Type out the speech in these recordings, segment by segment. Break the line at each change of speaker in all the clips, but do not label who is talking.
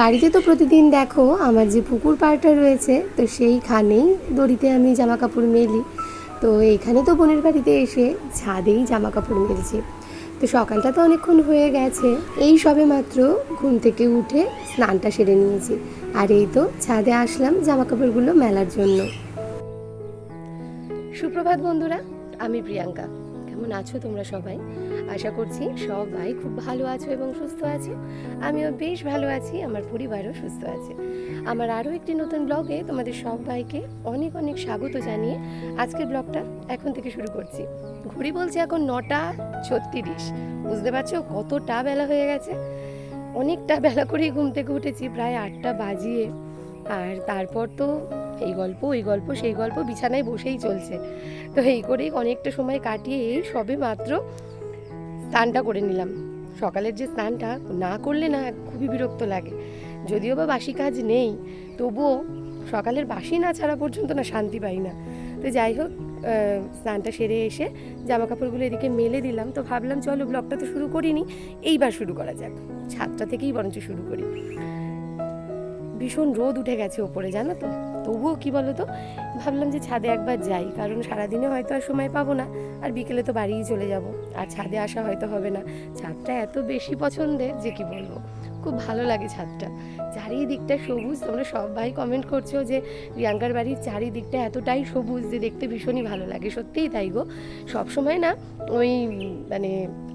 বাড়িতে তো প্রতিদিন দেখো, আমার যে পুকুর পাড়টা রয়েছে, তো সেইখানেই দড়িতে আমি জামা কাপড় মেলি। তো এইখানে তো বোনের বাড়িতে এসে ছাদেই জামা কাপড় মেলছি। তো সকালটা তো অনেকক্ষণ হয়ে গেছে, এই সবে মাত্র ঘুম থেকে উঠে স্নানটা সেরে নিয়েছি। আর এই তো ছাদে আসলাম জামা কাপড়গুলো মেলার জন্য। সুপ্রভাত বন্ধুরা, আমি প্রিয়াঙ্কা। কেমন আছো তোমরা সবাই? আশা করছি সবাই খুব ভালো আছো এবং সুস্থ আছো। আমিও বেশ ভালো আছি, আমার পরিবারও সুস্থ আছে। আমার আরও একটি নতুন ব্লগে তোমাদের সবাইকে অনেক অনেক স্বাগত জানিয়ে আজকের ব্লগটা এখন থেকে শুরু করছি। ঘড়ি বলছে এখন নটা ছত্রিশ। বুঝতে পারছ? কতটা বেলা হয়ে গেছে। অনেকটা বেলা করেই ঘুম থেকে উঠেছি, প্রায় আটটা বাজিয়ে। আর তারপর তো এই গল্প, ওই গল্প, সেই গল্প বিছানায় বসেই চলছে। তো এই করেই অনেকটা সময় কাটিয়ে এই সবে মাত্র স্নানটা করে নিলাম। সকালের যে স্নানটা না করলে না খুবই বিরক্ত লাগে। যদিও বা বাসি কাজ নেই, তবুও সকালের বাসি না ছাড়া পর্যন্ত না শান্তি পাই না। তো যাই হোক স্নানটা সেরে এসে জামা কাপড়গুলো এদিকে মেলে দিলাম। তো ভাবলাম চলো ব্লগটা তো শুরু করিনি, এইবার শুরু করা যাক। ছাদটা থেকেই বরঞ্চ শুরু করি। ভীষণ রোদ উঠে গেছে ওপরে, জানো তো? তবুও কি বলো তো ভাবলাম যে ছাদে একবার যাই, কারণ সারাদিনে হয়তো আর সময় পাবো না, আর বিকেলে তো বাড়িই চলে যাব। আর ছাদে আসা হয়তো হবে না। ছাদটা এত বেশি পছন্দের যে কি বলব? খুব ভালো লাগে ছাদটা। চারিদিকটা সবুজ, তোমরা সবাই কমেন্ট করছ যে রিয়াঙ্কার বাড়ির চারিদিকটা এতটাই সবুজ যে দেখতে ভীষণই ভালো লাগে। সত্যিই তাই গো। সবসময় না ওই মানে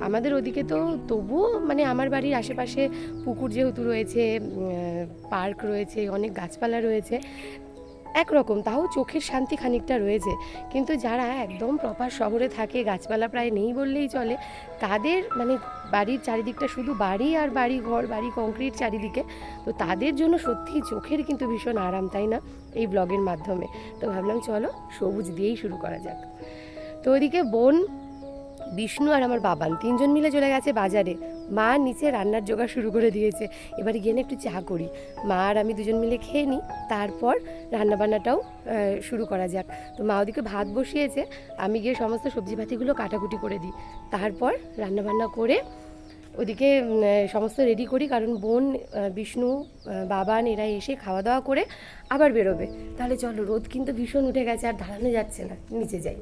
আমাদের ওদিকে তো তবুও মানে আমার বাড়ির আশেপাশে পুকুর যেহেতু রয়েছে পার্ক রয়েছে, অনেক গাছপালা রয়েছে একরকম, তাও চোখের শান্তি খানিকটা রয়েছে। কিন্তু যারা একদম প্রপার শহরে থাকে, গাছপালা প্রায় নেই বললেই চলে, তাদের মানে বাড়ির চারিদিকটা শুধু বাড়ি আর বাড়ি ঘর, বাড়ি কংক্রিট চারিদিকে, তো তাদের জন্য সত্যিই চোখের কিন্তু ভীষণ আরাম, তাই না? এই ব্লগের মাধ্যমে। তো ভাবলাম চলো, সবুজ দিয়েই শুরু করা যাক। তো ওইদিকে বোন, বিষ্ণু আর আমার বাবান, তিনজন মিলে চলে গেছে বাজারে। মা নিচে রান্নার জোগাড় শুরু করে দিয়েছে। এবার গিয়ে না একটু চা করি। মা আর আমি দুজন মিলে খেয়ে নিই, তারপর রান্নাবান্নাটাও শুরু করা যাক। তো মা ওদিকে ভাত বসিয়েছে, আমি গিয়ে সমস্ত সবজি পাতিগুলো কাটাকুটি করে দিই। তারপর রান্নাবান্না করে ওদিকে সমস্ত রেডি করি, কারণ বোন বিষ্ণু বাবান এরা এসে খাওয়া দাওয়া করে আবার বেরোবে। তাহলে চলো, রোদ কিন্তু ভীষণ উঠে গেছে, আর দাঁড়ানো যাচ্ছে না, নিচে যাই।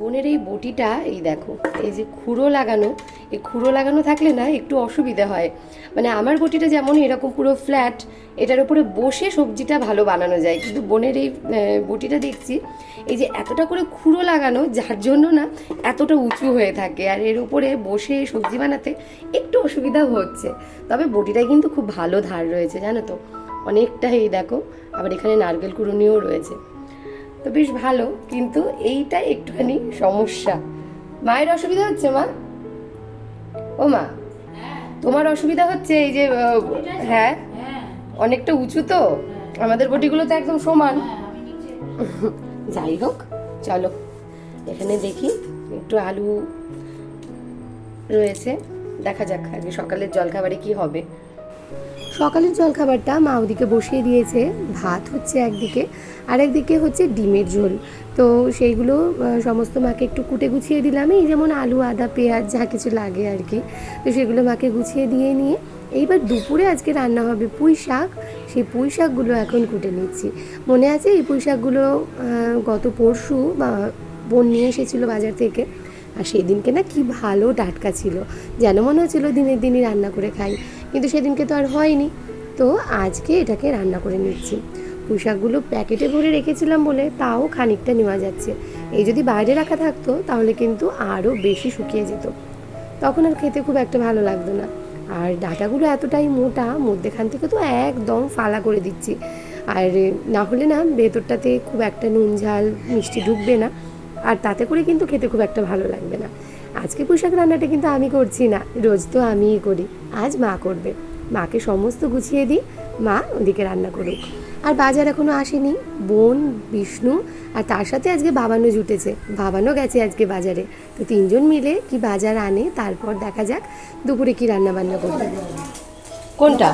বোনের এই বটিটা, এই দেখো, এই যে খুঁড়ো লাগানো, এই খুঁড়ো লাগানো থাকলে না একটু অসুবিধা হয়। মানে আমার বটিটা যেমন এরকম পুরো ফ্ল্যাট এটার উপরে বসে সবজিটা ভালো বানানো যায়। কিন্তু বোনের এই বটিটা দেখছি, এই যে এতটা করে খুঁড়ো লাগানো, যার জন্য না এতটা উঁচু হয়ে থাকে। আর এর উপরে বসে সবজি বানাতে একটু অসুবিধা হচ্ছে। তবে বটিটায় কিন্তু খুব ভালো ধার রয়েছে, জানো তো? অনেকটা এই দেখো, আবার এখানে নারকেল কুড়ুনিও রয়েছে। তো বেশ ভালো, কিন্তু এইটা একটুখানি সমস্যা। মায়ের অসুবিধা হচ্ছে, মা? ও মা, তোমার অসুবিধা হচ্ছে এই যে হ্যাঁ অনেকটা উঁচু তো? আমাদের বটিগুলো তো একদম সমান। যাই হোক, চলো, এখানে দেখি, একটু আলু রয়েছে, দেখা যাক আগে সকালের জলখাবারে কি হবে। সকালের জলখাবারটা মা ওদিকে বসিয়ে দিয়েছে। ভাত হচ্ছে একদিকে আর একদিকে হচ্ছে ডিমের ঝোল। তো সেইগুলো সমস্ত মাকে একটু কুটে গুছিয়ে দিলাম। এই যেমন আলু, আদা, পেঁয়াজ, যা কিছু লাগে আর কি। তো সেগুলো মাকে গুছিয়ে দিয়ে নিয়ে এইবার দুপুরে আজকে রান্না হবে পুঁই শাক। সেই পুঁই শাকগুলো এখন কুটে নিচ্ছি। মনে আছে এই পুঁই শাকগুলো গত পরশু বা বোন নিয়ে এসেছিল বাজার থেকে। আর সেদিনকে না কি ভালো টাটকা ছিল। যেন মনে হচ্ছিল দিনের দিনই রান্না করে খাই। কিন্তু সেদিনকে তো আর হয়নি। তো আজকে এটাকে রান্না করে নিচ্ছি। পোশাকগুলো প্যাকেটে ভরে রেখেছিলাম বলে তাও খানিকটা নেওয়া যাচ্ছে। এই যদি বাইরে রাখা থাকতো তাহলে কিন্তু আরও বেশি শুকিয়ে যেত। তখন আর খেতে খুব একটা ভালো লাগতো না। আর ডাটাগুলো এতটাই মোটা, মধ্যেখান থেকে তো একদম ফালা করে দিচ্ছি। আর না হলে না ভেতরটাতে খুব একটা নুন ঝাল, মিষ্টি ঢুকবে না। আর তাতে করে কিন্তু খেতে খুব একটা ভালো লাগবে না। আজকে পোশাক রান্নাটা কিন্তু আমি করছি না, রোজ তো আমিই করি, আজ মা করবে। মাকে সমস্ত গুছিয়ে দিই, মা ওদিকে রান্না করুক। আর বাজার এখনও আসেনি, বোন, বিষ্ণু আর তার সাথে আজকে বাবানও জুটেছে, বাবানও গেছে আজকে বাজারে। তো তিনজন মিলে কি বাজার আনে, তারপর দেখা যাক দুপুরে কি রান্না বান্না করবে কোনটা?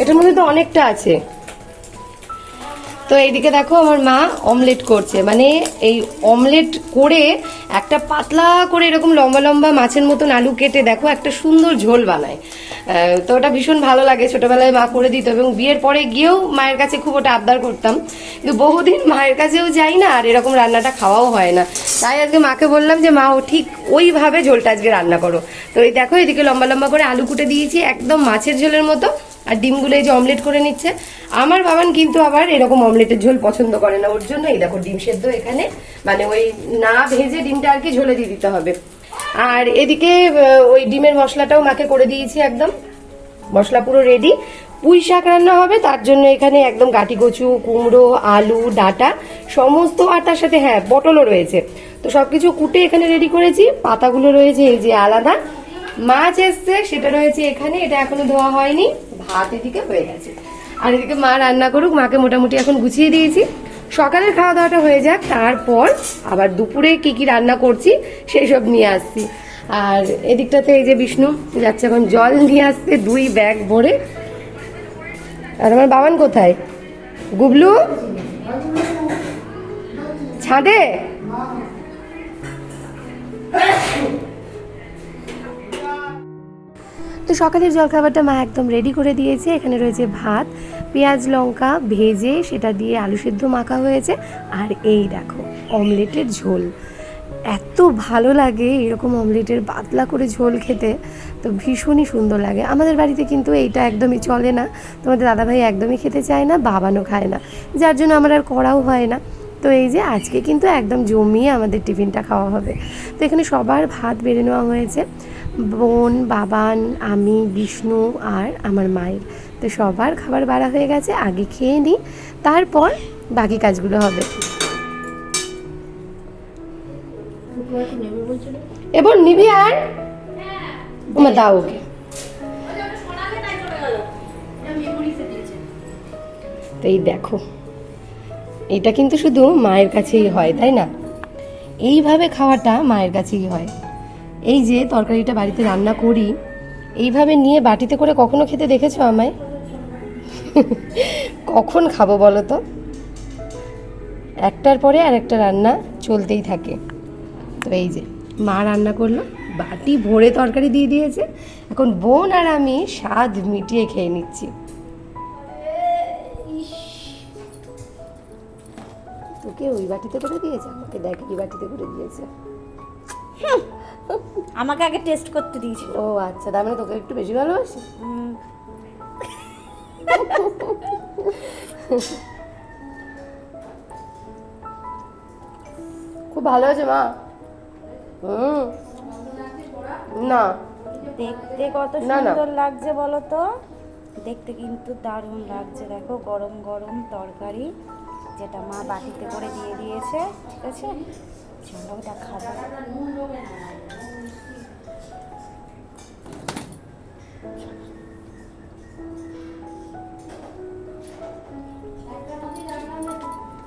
এটার মধ্যে তো অনেকটা আছে। তো এইদিকে দেখো আমার মা অমলেট করছে। মানে এই অমলেট করে একটা পাতলা করে এরকম লম্বা লম্বা মাছের মতন আলু কেটে দেখো, একটা সুন্দর ঝোল বানায়। তো ওটা ভীষণ ভালো লাগে। ছোটবেলায় মা করে দিত এবং বিয়ের পরে গিয়েও মায়ের কাছে খুব ওটা আবদার করতাম। কিন্তু বহুদিন মায়ের কাছেও যাই না আর এরকম রান্নাটা খাওয়াও হয় না। তাই আজকে মাকে বললাম যে, মা, ও ঠিক ওইভাবে ঝোলটা আজকে রান্না করো। তো এই দেখো, এদিকে লম্বা লম্বা করে আলু কুটে দিয়েছি, একদম মাছের ঝোলের মতো। আর ডিমগুলো এই যে অমলেট করে নিচ্ছে। আমার বাবান কিন্তু আবার এরকম অমলেটের ঝোল পছন্দ করে না। ওর জন্য এই দেখো ডিম সেদ্ধ এখানে। মানে ওই না ভেজে ডিমটা আর কি ঝোলে দিয়ে দিতে হবে। আর এদিকে ওই ডিমের মশলাটাও মাকে করে দিয়েছি একদম। মশলা পুরো রেডি পুঁই শাক রান্না হবে, তার জন্য এখানে একদম গাটি কচু, কুমড়ো, আলু, ডাটা, সমস্ত আর তার সাথে হ্যাঁ পটলও রয়েছে। তো সবকিছু কুটে এখানে রেডি করেছি। পাতাগুলো রয়েছে, এই যে আলাদা। মাছ এসছে, সেটা রয়েছে এখানে। এটা এখনও ধোয়া হয়নি। ভাত এদিকে হয়ে গেছে। আর এদিকে মা রান্না করুক, মাকে মোটামুটি এখন গুছিয়ে দিয়েছি। সকালের খাওয়া দাওয়াটা হয়ে যাক, তারপর আবার দুপুরে কি কি রান্না করছি সেই সব নিয়ে আসছি। আর এদিকটাতে এই যে বিষ্ণু যাচ্ছে এখন জল নিয়ে আসতে, দুই ব্যাগ ভরে। আর আমার বাবান কোথায়? গুবলু? ছাদে? তো সকালের জলখাবারটা মা একদম রেডি করে দিয়েছে। এখানে রয়েছে ভাত, পেঁয়াজ লঙ্কা ভেজে সেটা দিয়ে আলু সেদ্ধ মাখা হয়েছে। আর এই দেখো, অমলেটের ঝোল। এত ভালো লাগে এরকম অমলেটের পাতলা করে ঝোল খেতে। তো ভীষণই সুন্দর লাগে। আমাদের বাড়িতে কিন্তু এইটা একদমই চলে না। তোমাদের দাদাভাই একদমই খেতে চায় না, বাবানও খায় না। যার জন্য আমার আর করাও হয় না। তো এই যে আজকে কিন্তু একদম জমিয়ে আমাদের টিফিনটা খাওয়া হবে। তো এখানে সবার ভাত বেড়ে নেওয়া হয়েছে। বোন, বাবান, আমি, বিষ্ণু আর আমার মায়ের। তো সবার খাবার বাড়া হয়ে গেছে, আগে খেয়ে নিই, তারপর বাকি কাজগুলো হবে। এবার নিবি আর? দাও ওকে। তো এই দেখো, এটা কিন্তু শুধু মায়ের কাছেই হয়, তাই না? এইভাবে খাওয়াটা মায়ের কাছেই হয়। এই যে তরকারিটা বাড়িতে রান্না করি, এইভাবে নিয়ে বাটিতে করে কখনো খেতে দেখেছ আমায়? কখন খাব বলো তো? একটার পরে আর একটা রান্না চলতেই থাকে। তো এই যে, মা রান্না করল, বাটি ভরে তরকারি দিয়ে দিয়েছে। এখন বোন আর আমি স্বাদ মিটিয়ে খেয়ে নিচ্ছি। তোকে ওই বাটিতে করে দিয়েছে? আমাকে দেখ এই বাটিতে করে দিয়েছে।
আমাকে আগে টেস্ট করতে দিয়েছিল।
ও আচ্ছা তার মানে তোকে একটু বেশি ভালোবাসি? খুব ভালো আছে মা। হুম। না।
দেখতে কত। সুন্দর লাগছে বলো তো। দেখতে কিন্তু দারুণ লাগছে। দেখো গরম গরম তরকারি যেটা মা বাটিতে করে দিয়ে দিয়েছে ঠিক আছে? চলো ওটা খাব।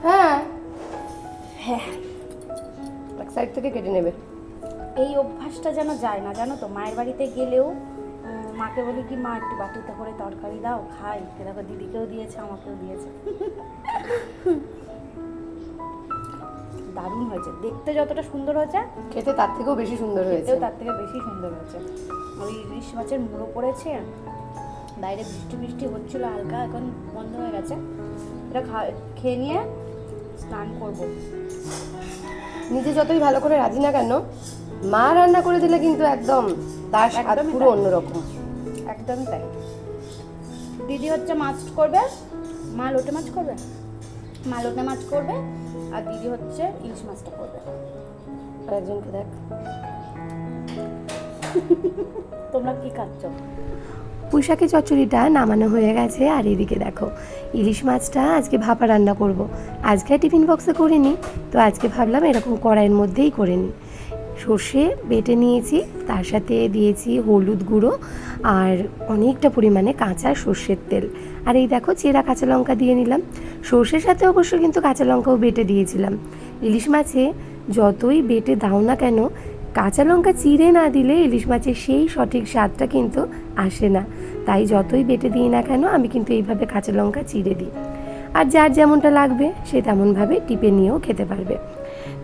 হ্যাঁ।
হ্যাঁ।
এক সাইড থেকে কেটে নেবে।
এই অভ্যাসটা যেন যায় না জানো তো? মায়ের বাড়িতে গেলেও মাকে বলি কি মা একটু বাটিতে করে তরকারি দাও খাই। দেখো দিদিকেও দিয়েছে আমাকেও দিয়েছে। দারুণ হয়েছে। দেখতে যতটা সুন্দর হয়েছে
খেতে তার থেকেও বেশি সুন্দর হয়েছে।
তার থেকে বেশি সুন্দর হয়েছে। ওই ইলিশ মাছের মুড়ো পড়েছে বাইরে বৃষ্টি বৃষ্টি হচ্ছিল হালকা এখন বন্ধ হয়ে গেছে। এটা খেয়ে নিয়ে স্নান করব।
নিজে যতই ভালো করে রাজি না কেন মা রান্না করে দিলে কিন্তু একদম তার স্বাদ পুরো অন্যরকম।
একদমই তাই। দিদি হচ্ছে মাছ করবে মা লোটে মাছ করবে? মা লোটে মাছ করবে আর দিদি হচ্ছে ইলিশ মাছটা করবে।
একজনকে দেখ।
তোমরা কি খাচ্ছ?
পুঁইশাকের চচ্চড়িটা নামানো হয়ে গেছে আর এদিকে দেখো ইলিশ মাছটা আজকে ভাপা রান্না করব। আজকে টিফিন বক্সে করিনি তো আজকে ভাবলাম এরকম কড়াইয়ের মধ্যেই করে নিই। সর্ষে বেটে নিয়েছি তার সাথে দিয়েছি হলুদ গুঁড়ো আর অনেকটা পরিমাণে কাঁচা সর্ষের তেল। আর এই দেখো চেরা কাঁচা লঙ্কা দিয়ে নিলাম। সর্ষের সাথে অবশ্য কিন্তু কাঁচা লঙ্কাও বেটে দিয়েছিলাম। ইলিশ মাছে যতই বেটে দাও না কেন, কাঁচা লঙ্কা চিড়ে না দিলে ইলিশ মাছের সেই সঠিক স্বাদটা কিন্তু আসে না। তাই যতই বেটে দিই না কেন, আমি কিন্তু এইভাবে কাঁচা লঙ্কা চিড়ে দিই। আর যার যেমনটা লাগবে, সে তেমনভাবে টিপে নিয়েও খেতে পারবে।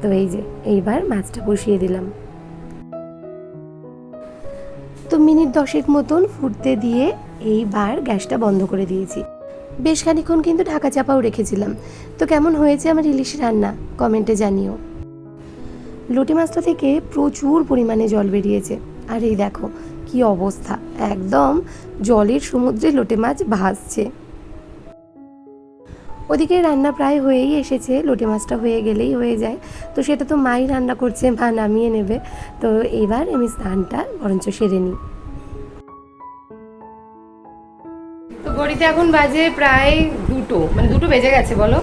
তো এই যে, এইবার মাছটা বসিয়ে দিলাম। তো মিনিট দশেক মতন ফুটতে দিয়ে এইবার গ্যাসটা বন্ধ করে দিয়েছি। বেশ খানিক্ষণ কিন্তু ঢাকা চাপাও রেখেছিলাম। তো কেমন হয়েছে আমার ইলিশ রান্না? কমেন্টে জানিও। লোটে মাছটা থেকে প্রচুর পরিমাণে জল বেরিয়েছে। আর এই দেখো, কি অবস্থা। একদম জলের সমুদ্রে লোটে মাছ ভাসছে। ওদিকে রান্না প্রায় হয়েই এসেছে। লোটে মাছটা হয়ে গেলেই হয়ে যায়। তো সেটা তো মাই রান্না করছে, মা নামিয়ে নেবে। তো এবার আমি স্নানটা বরঞ্চ সেরে নিই। ঘড়িতে এখন বাজে প্রায় দুটো। মানে দুটো বেজে গেছে, বলো।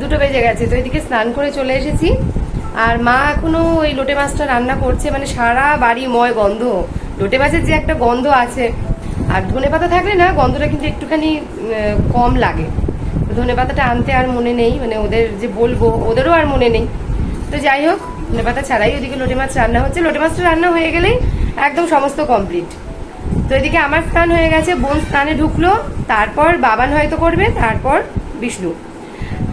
দুটো বেজে গেছে, তো এদিকে স্নান করে চলে এসেছি। আর মা এখনও ওই লোটে মাছটা রান্না করছে মানে সারা বাড়ি ময় গন্ধ। লোটে মাছের যে একটা গন্ধ আছে, আর ধনে পাতা থাকলে না গন্ধটা কিন্তু একটুখানি কম লাগে। ধনে পাতাটা আনতে আর মনে নেই মানে ওদের যে বলব, ওদেরও আর মনে নেই। তো যাই হোক, ধনে পাতা ছাড়াই ওদিকে লোটে মাছ রান্না হচ্ছে। লোটে মাছটা রান্না হয়ে গেলেই একদম সমস্ত কমপ্লিট তো এদিকে আমার স্নান হয়ে গেছে, বোন স্নানে ঢুকলো, তারপর বাবান হয়তো করবে, তারপর বিষ্ণু।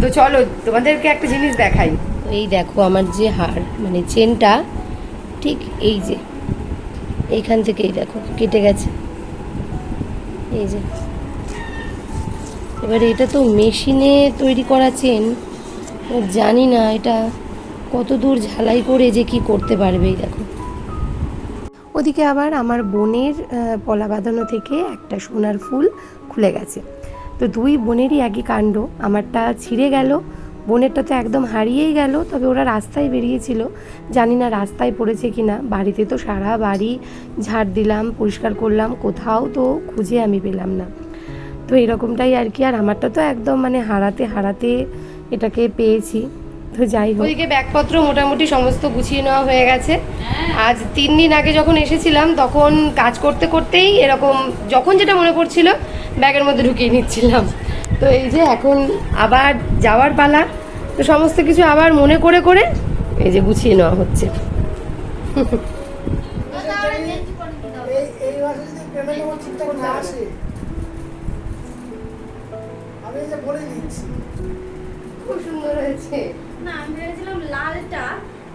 তো চলো, তোমাদেরকে একটা জিনিস দেখাই। এই দেখো আমার যে হার মানে চেনটা, ঠিক এই যে, এইখান থেকেই দেখো, কেটে গেছে। এই যে। এবার এটা তো মেশিনে তৈরি করা চেন জানি না এটা কত দূর ঝালাই করে যে কি করতে পারবে, এই দেখো। ওদিকে আবার আমার বোনের পলা বাঁধানো থেকে একটা সোনার ফুল খুলে গেছে। তো দুই বোনেরই একই কাণ্ড। আমারটা ছিঁড়ে গেল। বোনেরটা তো একদম হারিয়েই গেল, তবে ওরা রাস্তায় বেরিয়েছিল। জানি না রাস্তায় পড়েছে কি না। বাড়িতে তো সারা বাড়ি ঝাড় দিলাম, পরিষ্কার করলাম, কোথাও তো খুঁজে আমি পেলাম না। তো এরকমটাই আর কি। আর আমারটা তো একদম মানে হারাতে হারাতে এটাকে পেয়েছি। তো যাই হোক। ওইদিকে ব্যাগপত্র মোটামুটি সমস্ত গুছিয়ে নেওয়া হয়ে গেছে। আজ তিন দিন আগে যখন এসেছিলাম তখন কাজ করতে করতেই এরকম যখন যেটা মনে পড়ছিল ব্যাগের মধ্যে ঢুকিয়ে নিচ্ছিলাম। তো এই যে এখন আবার যাওয়ার পালা তো সমস্ত কিছু আবার মনে করে করে এই যে গুছিয়ে নেওয়া হচ্ছে। খুব সুন্দর হয়েছে।
না আমি ভেবেছিলাম লালটা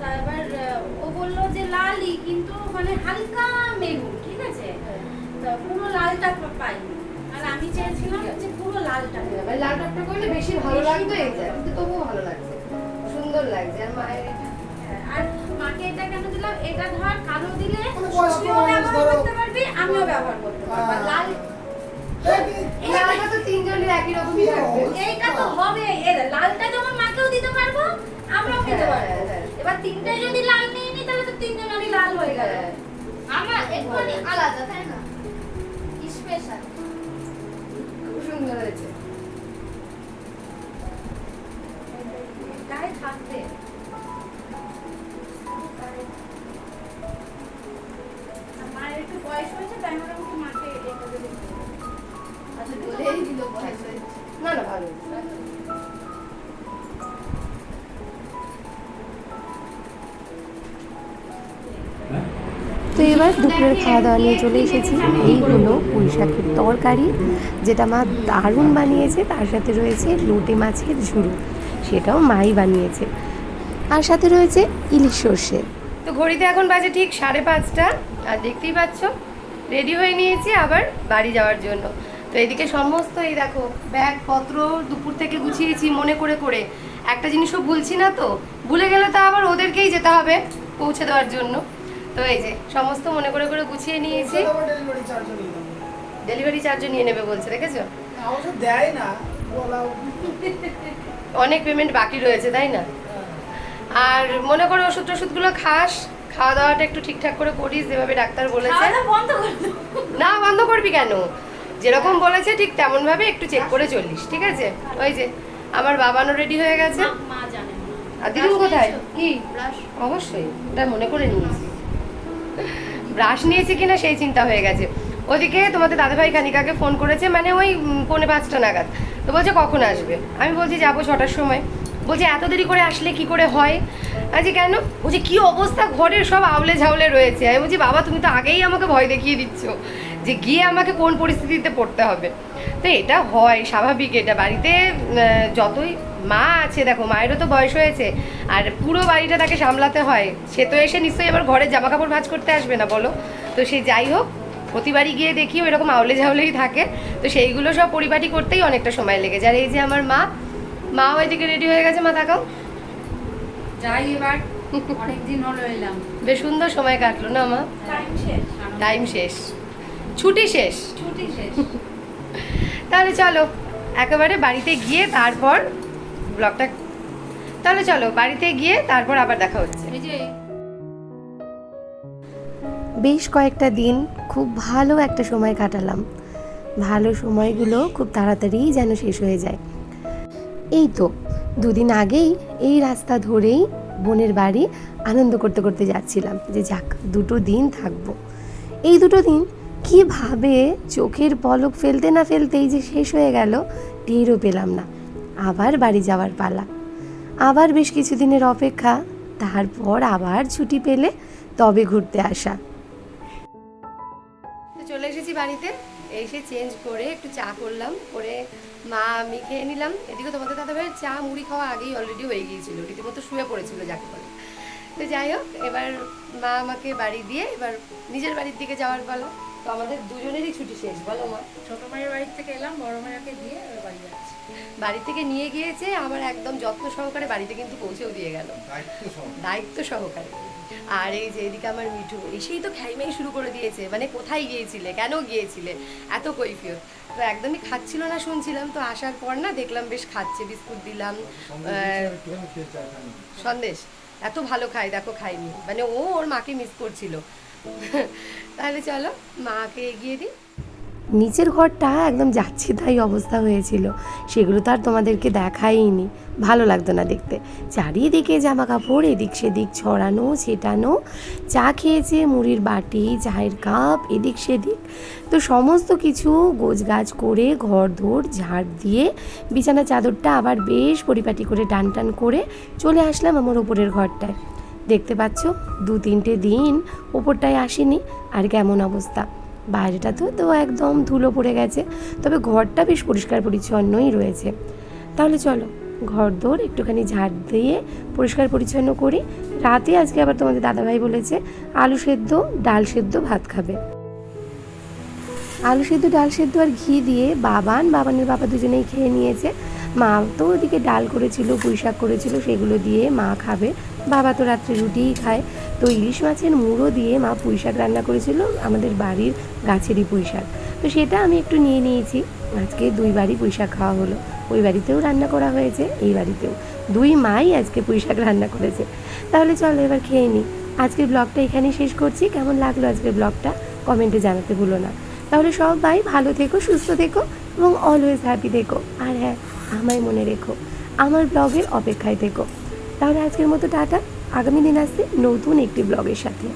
তারপর আহ, ও বলল যে লালই কিন্তু মানে হালকা মেরুন ঠিক আছে? তা পুরো লালটা পাইনি। আর আমি চেয়েছিলাম যে পুরো লালটা
মানে লাল টকটা করলে বেশি ভালো লাগতো এটা কিন্তু তবুও ভালো লাগছে। সুন্দর লাগছে আর মায়ের এটা
আর মাকে এটা কেন দিলাম? এটা ধর কালো দিলে তুইও ব্যবহার করতে পারবি আমিও ব্যবহার করতে পারব।
হ্যাঁ।
লাল
এই লালটা তো তিনজনের একই রকমই থাকবে।
এইটা তো হবে এর লালটা যেমন মাকেও দিতে পারব আমরাও খেতে
হ্যাঁ,
পারব।
হ্যাঁ।
এবার তিনটে যদি লাল নিয়ে নিই তাহলে তো তিনজনেরই লাল হয়ে গেল।
হ্যাঁ।
আমরা একটুখানি আলাদা তাই না? স্পেশাল
খুব সুন্দর হয়েছে। এবার দুপুরের খাওয়া দাওয়া নিয়ে চলে এসেছি। এই হলো পুঁই তরকারি, যেটা মা দারুণ বানিয়েছে। তার সাথে রয়েছে লোটে মাছের ঝুড়ো, সেটাও মাই বানিয়েছে। আর সাথে রয়েছে ইলিশ সর্ষে। তো ঘড়িতে এখন বাজে ঠিক সাড়ে পাঁচটা। আর দেখতেই পাচ্ছ, রেডি হয়ে নিয়েছি আবার বাড়ি যাওয়ার জন্য। তো এদিকে সমস্ত এই দেখো, ব্যাগপত্র দুপুর থেকে গুছিয়েছি মনে করে করে। একটা জিনিসও ভুলছি না তো। ভুলে গেলে তো আবার ওদেরকেই যেতে হবে পৌঁছে দেওয়ার জন্য। তো এই যে সমস্ত মনে করে করে গুছিয়ে নিয়েছি।
ডেলিভারি চার্জ নিয়ে
চার্জও নিয়ে নেবে বলছে দেখেছ?
দেয় না
অনেক পেমেন্ট বাকি রয়েছে তাই না? আর মনে করো ওষুধ টষুধগুলো খাস খাওয়া দাওয়াটা একটু ঠিকঠাক করে করিস যেভাবে ডাক্তার বলেছে। না বন্ধ করবি কেন? যেরকম বলেছে ঠিক তেমন ভাবে একটু চেক করে চলিস ঠিক আছে? ওই যে আমার বাবানও রেডি হয়ে গেছে। আর দিদুন কোথায়? কি? অবশ্যই ওটা মনে করে নিয়েছি। ব্রাশ নিয়েছে কিনা সেই চিন্তা হয়ে গেছে। ওদিকে তোমাদের দাদাভাই খানিকাকে ফোন করেছে মানে ওই পৌনে পাঁচটা নাগাদ। তো বলছে, কখন আসবে? আমি বলছি, যাব ছটার সময়। বলছে, এত দেরি করে আসলে কি করে হয়? আজকে কেন? বলছে, কি অবস্থা? ঘরের সব আউলে ঝাউলে রয়েছে। আমি বলছি, বাবা, তুমি তো আগেই আমাকে ভয় দেখিয়ে দিচ্ছ যে গিয়ে আমাকে কোন পরিস্থিতিতে পড়তে হবে। তো এটা হয়, স্বাভাবিক এটা। বাড়িতে যতই মা আছে দেখো মায়েরও তো বয়স হয়েছে। আর পুরো বাড়িটা তাকে সামলাতে হয়। সে তো এসে নিশ্চয়ই আবার ঘরের জামা কাপড় ভাঁজ করতে আসবে না বলো। তো সে যাই হোক প্রতিবারই গিয়ে দেখি এরকম আউলে ঝাউলেই থাকে। তো সেইগুলো সব পরিপাটি করতেই অনেকটা সময় লেগে যায়। আর এই যে আমার মা মা ওইদিকে রেডি হয়ে গেছে মা তাকাও।
যাই এবার অনেকদিন হলো এলাম।
বেশ সুন্দর সময় কাটলো না মা?
টাইম শেষ
টাইম শেষ। ছুটি শেষ।
ছুটি শেষ।
তাহলে চলো একেবারে বাড়িতে গিয়ে তারপর ব্লগটা। তাহলে চলো বাড়িতে গিয়ে তারপর আবার দেখা হচ্ছে। বেশ কয়েকটা দিন খুব ভালো একটা সময় কাটালাম। ভালো সময়গুলো খুব তাড়াতাড়িই যেন শেষ হয়ে যায়। এই তো দুদিন আগেই এই রাস্তা ধরেই বোনের বাড়ি আনন্দ করতে করতে যাচ্ছিলাম যে যাক দুটো দিন থাকব। এই দুটো দিন কীভাবে চোখের পলক ফেলতে না ফেলতেই যে শেষ হয়ে গেল টেরও পেলাম না। আবার বাড়ি যাওয়ার পালা। আবার বেশ কিছুদিনের অপেক্ষা তারপর আবার ছুটি পেলে তবে ঘুরতে আসা। চলে এসেছি বাড়িতে এসে চেঞ্জ করে একটু চা করলাম করে মা আমি খেয়ে নিলাম। এদিকে তোমাদের দাদা ভাইয়ের চা মুড়ি খাওয়া আগেই অলরেডি হয়ে গিয়েছিল রীতিমতো শুয়ে পড়েছিল যাকে বলে। তো যাই হোক এবার মা আমাকে বাড়ি দিয়ে এবার নিজের বাড়ির দিকে যাওয়ার পালা। তো আমাদের দুজনেরই ছুটি শেষ বলো মা।
ছোট মায়ের বাড়ি থেকে এলাম বড় মায়েরকে দিয়ে এবার বাড়ি যাচ্ছি।
বাড়ি থেকে নিয়ে গিয়েছে আমার একদম যত্ন সহকারে বাড়িতে কিন্তু পৌঁছেও দিয়ে গেল। দায়িত্ব সহকারে। আর এই যে এদিকে আমার মিঠু এসেই তো খাইমাই শুরু করে দিয়েছে মানে কোথায় গিয়েছিলে কেন গিয়েছিলে এত কৈফিয়ত। তো একদমই খাচ্ছিল না শুনছিলাম তো আসার পর না দেখলাম বেশ খাচ্ছে বিস্কুট দিলাম সন্দেশ এত ভালো খায় দেখো খাইনি। মানে ও ওর মাকে মিস করছিল। তাহলে চলো মাকে এগিয়ে দিই। নিচের ঘরটা একদম যাচ্ছে তাই অবস্থা হয়েছিল। সেগুলো তো আর তোমাদেরকে দেখাইনি। ভালো লাগতো না দেখতে। চারিদিকে জামা কাপড় এদিক সেদিক ছড়ানো, ছেটানো, চা খেয়েছে, মুড়ির বাটি, চায়ের কাপ, এদিক সেদিক। তো সমস্ত কিছু গোছগাছ করে, ঘর দোর, ঝাড় দিয়ে বিছানা চাদরটা আবার বেশ পরিপাটি করে, টান টান করে চলে আসলাম আমার ওপরের ঘরটায়। দেখতে পাচ্ছ দু তিনটে দিন ওপরটায় আসেনি। আর কেমন অবস্থা। বাইরেটা তো তো একদম ধুলো পড়ে গেছে। তবে ঘরটা বেশ পরিষ্কার পরিচ্ছন্নই রয়েছে। তাহলে চলো, ঘর দোর একটুখানি ঝাড় দিয়ে পরিষ্কার পরিচ্ছন্ন করি। রাতে আজকে আবার তোমাদের দাদাভাই বলেছে, আলু সেদ্ধ, ডাল সেদ্ধ ভাত খাবে। আলু সেদ্ধ, ডাল সেদ্ধ আর ঘি দিয়ে বাবান, বাবানের বাবা দুজনেই খেয়ে নিয়েছে। মা তো ওদিকে ডাল করেছিল পুঁই শাক করেছিল, সেগুলো দিয়ে মা খাবে। বাবা তো রাত্রে রুটিই খায়। তো ইলিশ মাছের মুড়ো দিয়ে মা পুঁই শাক রান্না করেছিল, আমাদের বাড়ির গাছেরই পুঁই শাক। তো সেটা আমি একটু নিয়ে নিয়েছি। আজকে দুই বাড়ি পুঁই শাক খাওয়া হলো। ওই বাড়িতেও রান্না করা হয়েছে, এই বাড়িতেও। দুই মাই আজকে পুঁই শাক রান্না করেছে। তাহলে চলো এবার খেয়ে নিই আজকের ব্লগটা এখানেই শেষ করছি। কেমন লাগল আজকের ব্লগটা? কমেন্টে জানাতে ভুলো না। তাহলে সবাই ভালো থেকো, সুস্থ থেকো এবং অলওয়েজ হ্যাপি থেকো। আর হ্যাঁ আমায় মনে রেখো, আমার ব্লগের অপেক্ষায় থেকো। তাহলে আজকের মতো টাটা। আগামী দিন আসছে নতুন একটি ব্লগের সাথে।